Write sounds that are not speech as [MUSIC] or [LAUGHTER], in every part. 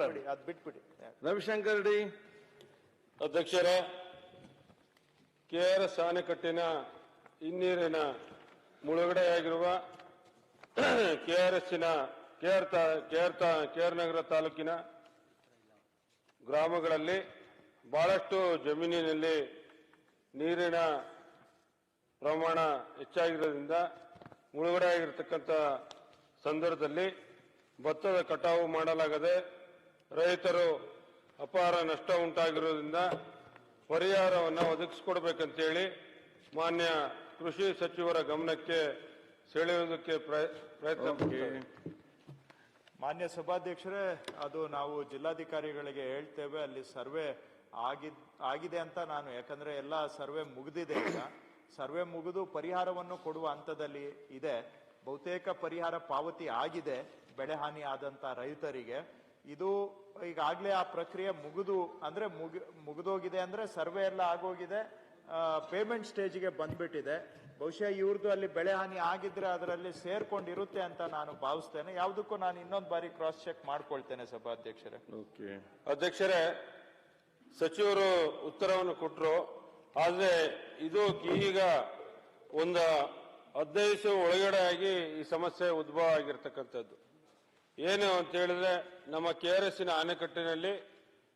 ಅದು ಬಿಟ್ಬಿಡಿ. ರವಿಶಂಕರ್ ರೆಡ್ಡಿ. ಅಧ್ಯಕ್ಷರೇ ಕೆಆರ್ಎಸ್ ಆಣೆಕಟ್ಟಿನ ಹಿನ್ನೀರಿನ ಮುಳುಗಡೆಯಾಗಿರುವ [CLEARS THROAT] ಕೆಆರ್ಎಸ್ನ ಕೆಆರ್ ಕೆಆರ್ ಕೆಆರ್ ನಗರ ತಾಲೂಕಿನ ಗ್ರಾಮಗಳಲ್ಲಿ ಬಹಳಷ್ಟು ಜಮೀನಿನಲ್ಲಿ ನೀರಿನ ಪ್ರಮಾಣ ಹೆಚ್ಚಾಗಿರೋದ್ರಿಂದ ಮುಳುಗಡೆ ಆಗಿರತಕ್ಕಂಥ ಸಂದರ್ಭದಲ್ಲಿ ಭತ್ತದ ಕಟಾವು ಮಾಡಲಾಗದೆ ರೈತರು ಅಪಾರ ನಷ್ಟ ಉಂಟಾಗಿರೋದ್ರಿಂದ ಪರಿಹಾರವನ್ನು ಒದಗಿಸಿಕೊಡ್ಬೇಕಂತೇಳಿ ಮಾನ್ಯ ಕೃಷಿ ಸಚಿವರ ಗಮನಕ್ಕೆ ಸೆಳೆಯುವುದಕ್ಕೆ ಪ್ರಯ- ಪ್ರಯತ್ನ ಮಾನ್ಯ ಸಭಾಧ್ಯಕ್ಷರೇ ಅದು ನಾವು ಜಿಲ್ಲಾಧಿಕಾರಿಗಳಿಗೆ ಹೇಳ್ತೇವೆ ಅಲ್ಲಿ ಸರ್ವೆ ಆಗಿದ್ ಆಗಿದೆ ಅಂತ ನಾನು ಯಾಕಂದ್ರೆ ಎಲ್ಲ ಸರ್ವೆ ಮುಗಿದಿದೆ ಈಗ. ಸರ್ವೆ ಮುಗಿದು ಪರಿಹಾರವನ್ನು ಕೊಡುವ ಹಂತದಲ್ಲಿ ಇದೆ. ಬಹುತೇಕ ಪರಿಹಾರ ಪಾವತಿ ಆಗಿದೆ ಬೆಳೆ ಹಾನಿ ಆದಂತ ರೈತರಿಗೆ. ಇದು ಈಗಾಗಲೇ ಆ ಪ್ರಕ್ರಿಯೆ ಮುಗಿದು, ಅಂದ್ರೆ ಮುಗಿ, ಮುಗಿದೋಗಿದೆ ಅಂದ್ರೆ ಸರ್ವೆ ಎಲ್ಲ ಆಗೋಗಿದೆ ಪೇಮೆಂಟ್ ಸ್ಟೇಜ್ಗೆ ಬಂದ್ಬಿಟ್ಟಿದೆ. ಬಹುಶಃ ಇವ್ರದ್ದು ಅಲ್ಲಿ ಬೆಳೆ ಹಾನಿ ಆಗಿದ್ರೆ ಅದರಲ್ಲಿ ಸೇರ್ಕೊಂಡಿರುತ್ತೆ ಅಂತ ನಾನು ಭಾವಿಸ್ತೇನೆ. ಯಾವುದಕ್ಕೂ ನಾನು ಇನ್ನೊಂದು ಬಾರಿ ಕ್ರಾಸ್ ಚೆಕ್ ಮಾಡ್ಕೊಳ್ತೇನೆ ಸಭಾಧ್ಯಕ್ಷರೇ. ಓಕೆ ಅಧ್ಯಕ್ಷರೇ, ಸಚಿವರು ಉತ್ತರವನ್ನು ಕೊಟ್ಟರು ಆದರೆ ಇದು ಈಗ ಒಂದು ಹದಿನೈದು ಒಳಗಡೆ ಆಗಿ ಈ ಸಮಸ್ಯೆ ಉದ್ಭವ ಆಗಿರ್ತಕ್ಕಂಥದ್ದು. ಏನು ಅಂತ ಹೇಳಿದ್ರೆ ನಮ್ಮ ಕೆ ಆರ್ ಎಸ್ಸಿನ ಅಣೆಕಟ್ಟಿನಲ್ಲಿ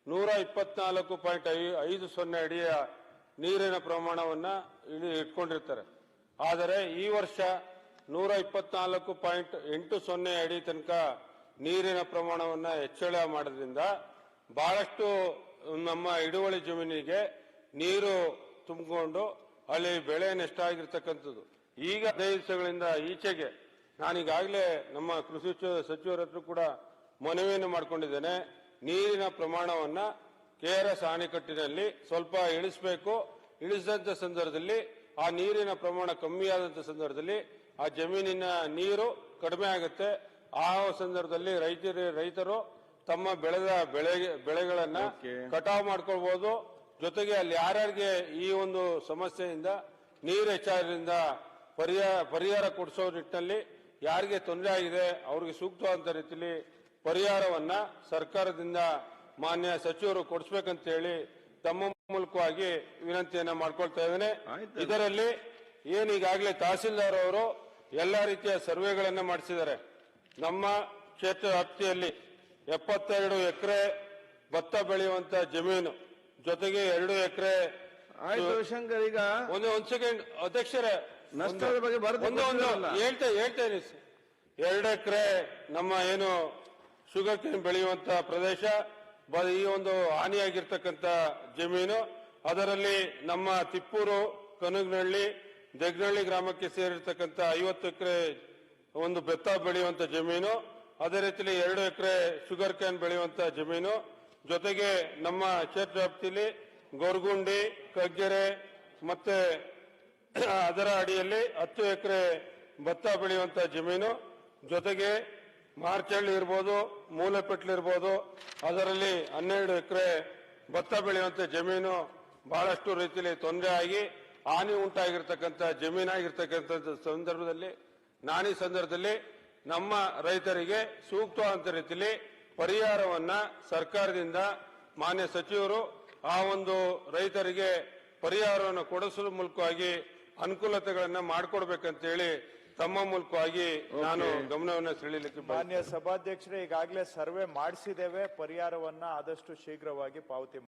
ನೂರ ಇಪ್ಪತ್ನಾಲ್ಕು ಪಾಯಿಂಟ್ ಐದು ಸೊನ್ನೆ ಅಡಿಯ ನೀರಿನ ಪ್ರಮಾಣವನ್ನ ಇಳಿ, ಇಟ್ಕೊಂಡಿರ್ತಾರೆ. ಆದರೆ ಈ ವರ್ಷ ನೂರ ಇಪ್ಪತ್ನಾಲ್ಕು ಪಾಯಿಂಟ್ ಎಂಟು ಸೊನ್ನೆ ಅಡಿ ತನಕ ನೀರಿನ ಪ್ರಮಾಣವನ್ನ ಹೆಚ್ಚಳ ಮಾಡೋದ್ರಿಂದ ಬಹಳಷ್ಟು ನಮ್ಮ ಹಿಡುವಳಿ ಜಮೀನಿಗೆ ನೀರು ತುಂಬಿಕೊಂಡು ಅಲ್ಲಿ ಬೆಳೆ ನಷ್ಟ ಆಗಿರ್ತಕ್ಕಂಥದ್ದು. ಈಗ ಹದಿನೈದು ದಿವಸಗಳಿಂದ ಈಚೆಗೆ ನಾನೀಗಾಗಲೇ ನಮ್ಮ ಕೃಷಿ ಸಚಿವ- ಸಚಿವರ ಹತ್ರ ಕೂಡ ಮನವಿಯನ್ನು ಮಾಡಿಕೊಂಡಿದ್ದೇನೆ. ನೀರಿನ ಪ್ರಮಾಣವನ್ನ ಕೆಆರ್ಎಸ್ ಅಣೆಕಟ್ಟಿನಲ್ಲಿ ಸ್ವಲ್ಪ ಇಳಿಸಬೇಕು. ಇಳಿಸಿದಂಥ ಸಂದರ್ಭದಲ್ಲಿ ಆ ನೀರಿನ ಪ್ರಮಾಣ ಕಮ್ಮಿ ಆದಂಥ ಸಂದರ್ಭದಲ್ಲಿ ಆ ಜಮೀನಿನ ನೀರು ಕಡಿಮೆ ಆಗುತ್ತೆ. ಆ ಸಂದರ್ಭದಲ್ಲಿ ರೈತರು ರೈತರು ತಮ್ಮ ಬೆಳೆದ ಬೆಳೆ ಬೆಳೆಗಳನ್ನ. ಕಟಾವು ಮಾಡ್ಕೊಳ್ಬಹುದು ಜೊತೆಗೆ ಅಲ್ಲಿ ಯಾರ್ಯಾರಿಗೆ ಈ ಒಂದು ಸಮಸ್ಯೆಯಿಂದ ನೀರು ಹೆಚ್ಚಾದ್ರಿಂದ ಪರಿಹಾರ ಪರಿಹಾರ ಕೊಡಿಸೋ ನಿಟ್ಟಿನಲ್ಲಿ ಯಾರಿಗೆ ತೊಂದರೆ ಆಗಿದೆ ಅವ್ರಿಗೆ ಸೂಕ್ತವಾದಂತ ರೀತಿಯಲ್ಲಿ ಪರಿಹಾರವನ್ನ ಸರ್ಕಾರದಿಂದ ಮಾನ್ಯ ಸಚಿವರು ಕೊಡಿಸ್ಬೇಕಂತ ಹೇಳಿ ತಮ್ಮ ಮೂಲಕವಾಗಿ ವಿನಂತಿಯನ್ನ ಮಾಡ್ಕೊಳ್ತಾ ಇದ್ದೇನೆ. ಇದರಲ್ಲಿ ಏನು ಈಗಾಗಲೇ ತಹಸೀಲ್ದಾರ್ ಅವರು ಎಲ್ಲಾ ರೀತಿಯ ಸರ್ವೆಗಳನ್ನ ಮಾಡಿಸಿದ್ದಾರೆ. ನಮ್ಮ ಕ್ಷೇತ್ರ ವ್ಯಾಪ್ತಿಯಲ್ಲಿ ಎಪ್ಪತ್ತೆರಡು ಎಕರೆ ಭತ್ತ ಬೆಳೆಯುವಂತ ಜಮೀನು ಜೊತೆಗೆ ಎರಡು ಎಕರೆ ಆಯ್ತು ರವಿಶಂಕರ್ ಈಗ ಒಂದು ಒಂದ್ ಸೆಕೆಂಡ್ ಅಧ್ಯಕ್ಷರೇ ನಷ್ಟದ ಬಗ್ಗೆ ಒಂದು ಒಂದು. ಕೊಟ್ಟಿರಲ್ಲ. ಹೇಳ್ತಾ ಹೇಳ್ತೇನೆ ಸರ್. ಎರಡು ಎಕರೆ ನಮ್ಮ ಏನು ಶುಗರ್ ಕೇನ್ ಬೆಳೆಯುವಂತ ಪ್ರದೇಶ ಬ- ಈ ಒಂದು ಹಾನಿಯಾಗಿರ್ತಕ್ಕಂಥ ಜಮೀನು. ಅದರಲ್ಲಿ ನಮ್ಮ ತಿಪ್ಪೂರು ಕನಗನಹಳ್ಳಿ ದೆಗ್ನಹಳ್ಳಿ ಗ್ರಾಮಕ್ಕೆ ಸೇರಿರ್ತಕ್ಕಂಥ ಐವತ್ತು ಎಕರೆ ಒಂದು ಬೆತ್ತ ಬೆಳೆಯುವಂತ ಜಮೀನು. ಅದೇ ರೀತಿಯಲ್ಲಿ ಎರಡು ಎಕರೆ ಶುಗರ್ ಕ್ಯಾನ್ ಬೆಳೆಯುವಂತ ಜಮೀನು. ಜೊತೆಗೆ ನಮ್ಮ ಕ್ಷೇತ್ರ ವ್ಯಾಪ್ತಿಯಲ್ಲಿ ಗೊರಗುಂಡಿ ಕಗ್ಗೆರೆ ಮತ್ತೆ [CLEARS THROAT] ಅದರ ಅಡಿಯಲ್ಲಿ ಹತ್ತು ಎಕರೆ ಭತ್ತ ಬೆಳೆಯುವಂತ ಜಮೀನು, ಜೊತೆಗೆ ಮಾರ್ಚಳ್ಳಿ ಇರ್ಬೋದು, ಮೂಲೆಪೆಟ್ಲು ಇರ್ಬೋದು, ಅದರಲ್ಲಿ ಹನ್ನೆರಡು ಎಕರೆ ಭತ್ತ ಬೆಳೆಯುವಂತ ಜಮೀನು ಬಹಳಷ್ಟು ರೀತಿಯಲ್ಲಿ ತೊಂದರೆ ಆಗಿ ಹಾನಿ ಉಂಟಾಗಿರ್ತಕ್ಕಂಥ ಜಮೀನಾಗಿರ್ತಕ್ಕಂಥ ಸಂದರ್ಭದಲ್ಲಿ, ನಾನಿ ಸಂದರ್ಭದಲ್ಲಿ ನಮ್ಮ ರೈತರಿಗೆ ಸೂಕ್ತವಾದಂಥ ರೀತಿಯಲ್ಲಿ ಪರಿಹಾರವನ್ನ ಸರ್ಕಾರದಿಂದ ಮಾನ್ಯ ಸಚಿವರು ಆ ಒಂದು ರೈತರಿಗೆ ಪರಿಹಾರವನ್ನು ಕೊಡಿಸುವ ಮೂಲಕವಾಗಿ ಅನುಕೂಲತೆಗಳನ್ನ ಮಾಡಿಕೊಡ್ಬೇಕಂತೇಳಿ ತಮ್ಮ ಮೂಲಕವಾಗಿ ನಾನು ಗಮನವನ್ನು ಸೆಳೆಯಲಿಕ್ಕೆ ಮಾನ್ಯ ಸಭಾಧ್ಯಕ್ಷರೇ ಈಗಾಗಲೇ ಸರ್ವೆ ಮಾಡಿಸಿದ್ದೇವೆ. ಪರಿಹಾರವನ್ನ ಆದಷ್ಟು ಶೀಘ್ರವಾಗಿ ಪಾವತಿ